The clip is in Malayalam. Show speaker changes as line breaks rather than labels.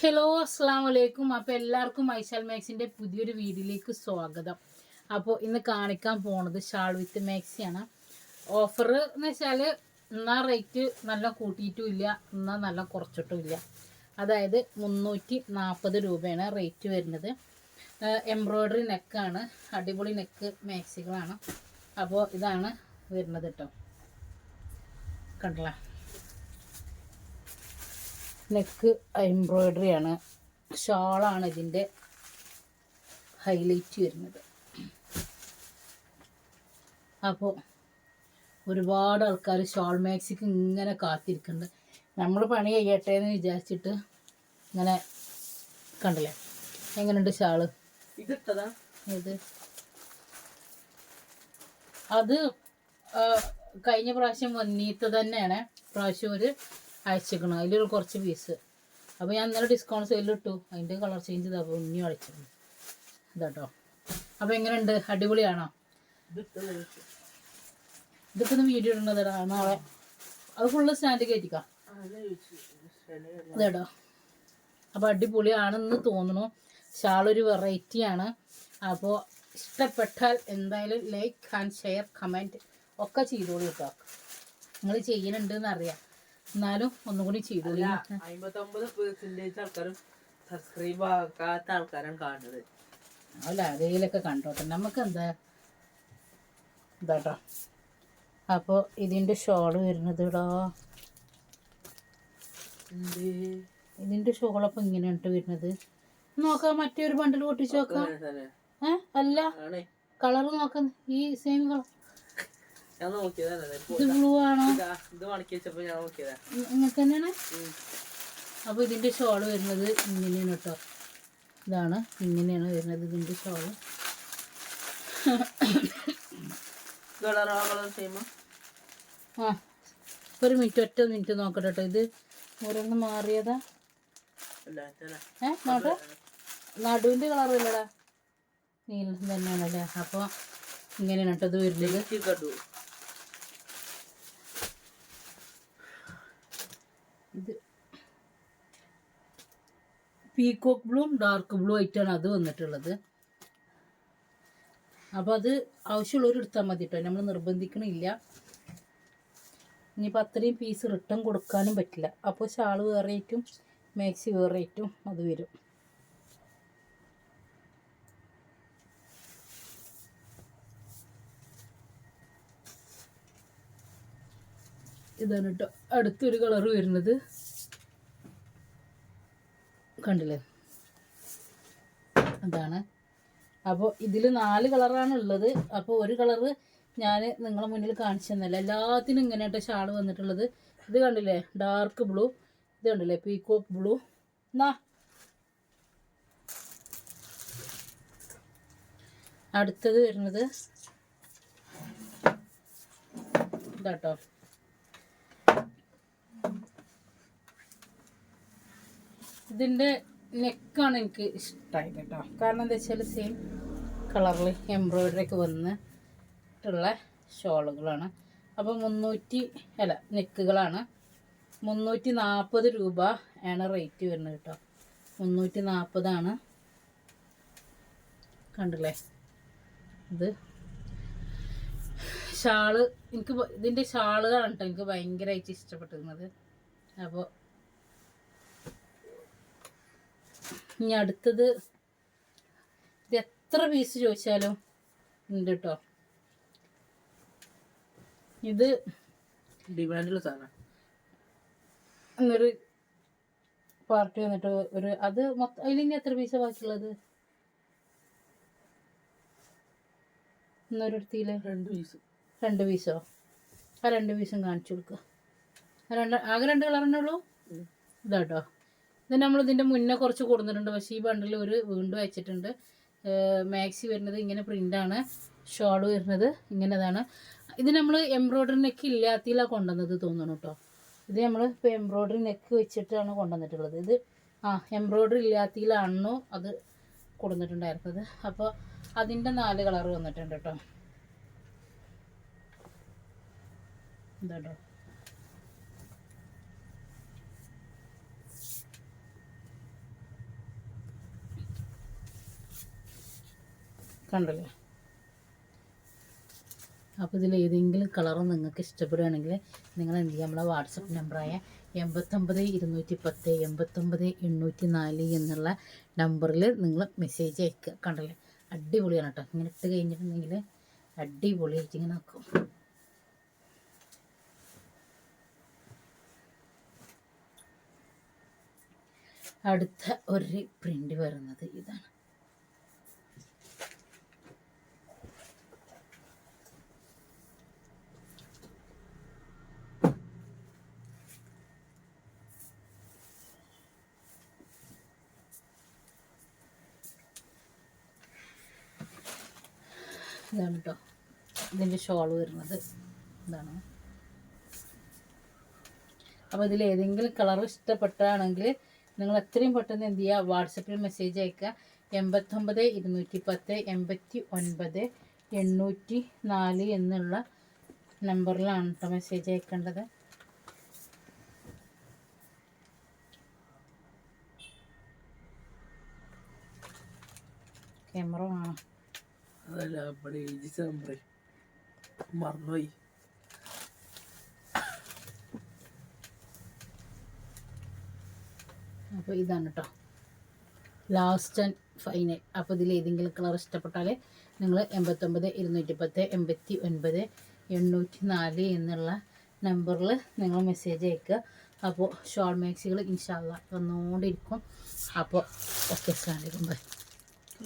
ഹലോ അസ്സാം വലൈക്കും അപ്പോൾ എല്ലാവർക്കും ഐശാൽ മാക്സിന്റെ പുതിയൊരു വീഡിയോയിലേക്ക് സ്വാഗതം. അപ്പോൾ ഇന്ന് കാണിക്കാൻ പോണത് ഷാൾ വിത്ത് മാക്സിയാണ്. ഓഫർ എന്ന് വെച്ചാൽ എന്നാൽ റേറ്റ് നല്ല കൂട്ടിയിട്ടും ഇല്ല എന്നാൽ നല്ല കുറച്ചിട്ടും ഇല്ല. അതായത് മുന്നൂറ്റി നാൽപ്പത് രൂപയാണ് റേറ്റ് വരുന്നത്. എംബ്രോയ്ഡറി നെക്കാണ് അടിപൊളി നെക്ക് മാക്സികളാണ്. അപ്പോൾ ഇതാണ് വരുന്നത് കേട്ടോ കണ്ടല്ലോ നെക്ക് എംബ്രോയിഡറി ആണ് ഷാളാണ് ഇതിന്റെ ഹൈലൈറ്റ് വരുന്നത്. അപ്പോൾ ഒരുപാട് ആൾക്കാർ ഷാൾ മാക്സിക്ക് ഇങ്ങനെ കാത്തിരിക്കുന്നുണ്ട്. നമ്മൾ പണി ചെയ്യട്ടെ എന്ന് വിചാരിച്ചിട്ട് ഇങ്ങനെ കണ്ടില്ലേ? എങ്ങനെയുണ്ട് ഷാൾ?
ഇതിട്ടതാ
ഇത് അത് കഴിഞ്ഞ പ്രാവശ്യം വന്നീത്ത് തന്നെയാണ്. പ്രാവശ്യം ഒരു അയച്ചേക്കണം. അതിലൊരു കുറച്ച് പീസ് അപ്പോൾ ഞാൻ ഇന്നലെ ഡിസ്കൗണ്ട് സെയിൽ ഇട്ടു. അതിന്റെ കളർ ചേഞ്ച് ചെയ്താൽ ഇനിയും അടിച്ചിരുന്നു. ഇതാട്ടോ. അപ്പോൾ എങ്ങനെയുണ്ട്? അടിപൊളിയാണോ? ഇതൊക്കെ ഒന്ന് വീഡിയോ ഇടുന്നതാണ് നാളെ. അത് ഫുള്ള് സ്റ്റാൻഡ് കയറ്റിക്കാം ഇതാട്ടോ. അപ്പോൾ അടിപൊളിയാണെന്ന് തോന്നുന്നു. ഷാളൊരു വെറൈറ്റിയാണ് അപ്പോൾ ഇഷ്ടപ്പെട്ടാൽ എന്തായാലും ലൈക്ക് ആൻഡ് ഷെയർ കമന്റ് ഒക്കെ ചെയ്തോളൂ കേട്ടോ. നിങ്ങൾ ചെയ്യുന്നുണ്ടെന്ന് അറിയാം. എന്നാലും ഒന്നും കൂടി
അമ്പത്തൊമ്പത് പെർസെന്റേജ് ആൾക്കാരും സബ്സ്ക്രൈബ് ആക്കാത്ത ആൾക്കാരാണ് കാണുന്നത്.
അല്ല അതേലൊക്കെ കണ്ടോട്ടെ. നമുക്ക് എന്താ ഇതാട്ടോ. അപ്പോൾ ഇതിന്റെ ഷോൾ വരുന്നത് ഇടാ
ഇതിന്റെ
ഇതിന്റെ ഷോളപ്പം ഇങ്ങനെയാണ് വരുന്നത്. നോക്കാം മറ്റേ ഒരു ബണ്ടിൽ പൊട്ടിച്ച് നോക്കാം. ഏ? അല്ല. കളർ നോക്കാം. ഈ സെയിം കളർ
ഞാൻ നോക്കിയതല്ലേ
ഇത്
മടക്കി വെച്ചപ്പോ ഞാൻ നോക്കിയതാ.
ഇങ്ങനെ തന്നെയാണ്. അപ്പോൾ ഇതിന്റെ ഷോൾ വരുന്നത് ഇങ്ങനെയാണ് കേട്ടോ ഇതാണ് ഇങ്ങനെയാണ് വരുന്നത് ഇതിന്റെ ഷോൾ.
ഇത് കളർ ആ?
ഒരു മിനിറ്റ് ഒറ്റ മിനിറ്റ് നോക്കട്ടെ കേട്ടോ ഇത് ഓരോന്ന് മാറിയതാ. ഏ നോട്ടെ നടുവിന്റെ കളർ ഇല്ലടാ നീല തന്നെയാണല്ലേ. അപ്പോൾ ഇങ്ങനെയാണ് കേട്ടോ ഇത് വരുന്നത്
എനിക്ക് കണ്ടു
ഇത് പീകോക്ക് ബ്ലൂവും ഡാർക്ക് ബ്ലൂ ആയിട്ടാണ് അത് വന്നിട്ടുള്ളത്. അപ്പോൾ അത് ആവശ്യമുള്ളവർ എടുത്താൽ മതി കേട്ടോ നമ്മൾ നിർബന്ധിക്കണില്ല. ഇനിയിപ്പോൾ അത്രയും പീസ് റിട്ടേൺ കൊടുക്കാനും പറ്റില്ല. അപ്പോൾ ഷാൾ വേറെ ആയിട്ടും മാക്സി വേറെ ആയിട്ടും അത് വരും. ഇതാണ് കേട്ടോ അടുത്തൊരു കളർ വരുന്നത് കണ്ടില്ലേ? അതാണ്. അപ്പോൾ ഇതിൽ നാല് കളറാണ് ഉള്ളത്. അപ്പോൾ ഒരു കളറ് ഞാൻ നിങ്ങളെ മുന്നിൽ കാണിച്ചു തന്നല്ല എല്ലാത്തിനും ഇങ്ങനെ കേട്ടോ ഷാൾ വന്നിട്ടുള്ളത്. ഇത് കണ്ടില്ലേ? Dark blue. ഇത് കണ്ടില്ലേ? Peacock blue. എന്നാ അടുത്തത് വരുന്നത് ഇതാട്ടോ. ഇതിന്റെ നെക്കാണ് എനിക്ക് ഇഷ്ടമായത് കേട്ടോ. കാരണം എന്താ വെച്ചാൽ സെയിം കളറിൽ എംബ്രോയിഡറി ഒക്കെ വന്നിട്ടുള്ള ഷോളുകളാണ്. അപ്പോൾ മുന്നൂറ്റി അല്ല നെക്കുകളാണ് മുന്നൂറ്റി നാൽപ്പത് രൂപ ആണ് റേറ്റ് വരുന്നത് കേട്ടോ. മുന്നൂറ്റി നാൽപ്പതാണ് കണ്ടില്ലേ? ഇത് ഷാൾ എനിക്ക് ഇതിന്റെ ഷാളുകളാണ് കേട്ടോ എനിക്ക് ഭയങ്കരമായിട്ട് ഇഷ്ടപ്പെട്ടിരുന്നത്. അപ്പോൾ ഇനി അടുത്തത് ഇത് എത്ര പീസ് ചോദിച്ചാലും ഉണ്ട് കേട്ടോ ഇത്
ഡിമാൻഡുള്ള സാധനം.
എന്നൊരു പാർട്ടി വന്നിട്ട് ഒരു അത് മൊത്തം അതിലിനി എത്ര പീസ് ബാക്കിയുള്ളത്? ഇന്നൊരിടത്തിൽ
രണ്ട് പീസ്
രണ്ട് പീസോ ആ രണ്ട് പീസും കാണിച്ചു കൊടുക്കുക രണ്ട് ആകെ രണ്ട് ഉള്ളൂ? ഇതാട്ടോ. ഇത് നമ്മൾ ഇതിന്റെ മുന്നേ കുറച്ച് കൊടുത്തിട്ടുണ്ട്. പക്ഷേ ഈ ബണ്ടിൽ ഒരു വീണ്ടും അയച്ചിട്ടുണ്ട്. മാക്സി വരുന്നത് ഇങ്ങനെ പ്രിന്റാണ് ഷോൾ വരുന്നത് ഇങ്ങനെതാണ്. ഇത് നമ്മൾ എംബ്രോയ്ഡറി നെക്ക് ഇല്ലാത്തതിലാണ് കൊണ്ടുവന്നത് തോന്നുന്നു കേട്ടോ ഇത് നമ്മൾ ഇപ്പോൾ എംബ്രോയ്ഡറി നെക്ക് വെച്ചിട്ടാണ് കൊണ്ടുവന്നിട്ടുള്ളത്. ഇത് ആ എംബ്രോയ്ഡറി ഇല്ലാത്തതിലാണോ അത് കൊടുത്തിട്ടുണ്ടായിരുന്നത്. അപ്പോൾ അതിന്റെ നാല് കളർ വന്നിട്ടുണ്ട് കേട്ടോ ഇതാട്ടോ കണ്ടല്ലേ? അപ്പോൾ ഇതിൽ ഏതെങ്കിലും കളറ് നിങ്ങൾക്ക് ഇഷ്ടപ്പെടുകയാണെങ്കിൽ നിങ്ങൾ എന്ത് ചെയ്യുക നമ്മളെ വാട്സപ്പ് നമ്പറായ എൺപത്തൊമ്പത് ഇരുന്നൂറ്റി പത്ത് എൺപത്തൊമ്പത് എണ്ണൂറ്റി നാല് എന്നുള്ള നമ്പറിൽ നിങ്ങൾ മെസ്സേജ് അയക്കുക. കണ്ടല്ലേ? അടിപൊളിയാണ് കേട്ടോ ഇങ്ങനെ ഇട്ട് കഴിഞ്ഞിട്ടുണ്ടെങ്കിൽ അടിപൊളിയായിട്ട് ഇങ്ങനെ നോക്കും അടുത്ത ഒരു പ്രിന്റ് വരുന്നത് ഇതാണ്. ഇതാണ് കേട്ടോ ഇതിന്റെ ഷോൾ വരുന്നത്. ഇതാണ്. അപ്പോൾ ഇതിൽ ഏതെങ്കിലും കളർ ഇഷ്ടപ്പെട്ടാണെങ്കിൽ നിങ്ങൾ എത്രയും പെട്ടെന്ന് എന്ത് ചെയ്യുക വാട്സപ്പിൽ മെസ്സേജ് അയക്കുക. എൺപത്തൊമ്പത് ഇരുന്നൂറ്റി പത്ത് എൺപത്തി ഒൻപത് എണ്ണൂറ്റി നാല് എന്നുള്ള നമ്പറിലാണ് കേട്ടോ മെസ്സേജ് അയക്കേണ്ടത്. ക്യാമറ വേണം
അതല്ല നമ്മുടെ എഴുതിച്ച നമ്പറേ മറന്നുപോയി.
അപ്പോൾ ഇതാണ് കേട്ടോ ലാസ്റ്റ് ആൻഡ് ഫൈനൽ അപ്പോൾ ഇതിൽ ഏതെങ്കിലും കളർ ഇഷ്ടപ്പെട്ടാൽ നിങ്ങൾ എൺപത്തൊമ്പത് ഇരുന്നൂറ്റി പത്ത് എൺപത്തി ഒൻപത് എണ്ണൂറ്റി നാല് എന്നുള്ള നമ്പറിൽ നിങ്ങൾ മെസ്സേജ് അയക്കുക അപ്പോൾ ഷോൾ മാക്സികൾ ഇൻഷാല്ല വന്നുകൊണ്ടിരിക്കും അപ്പോൾ ഓക്കെ സ്ലാൻഡിക്കും ബൈ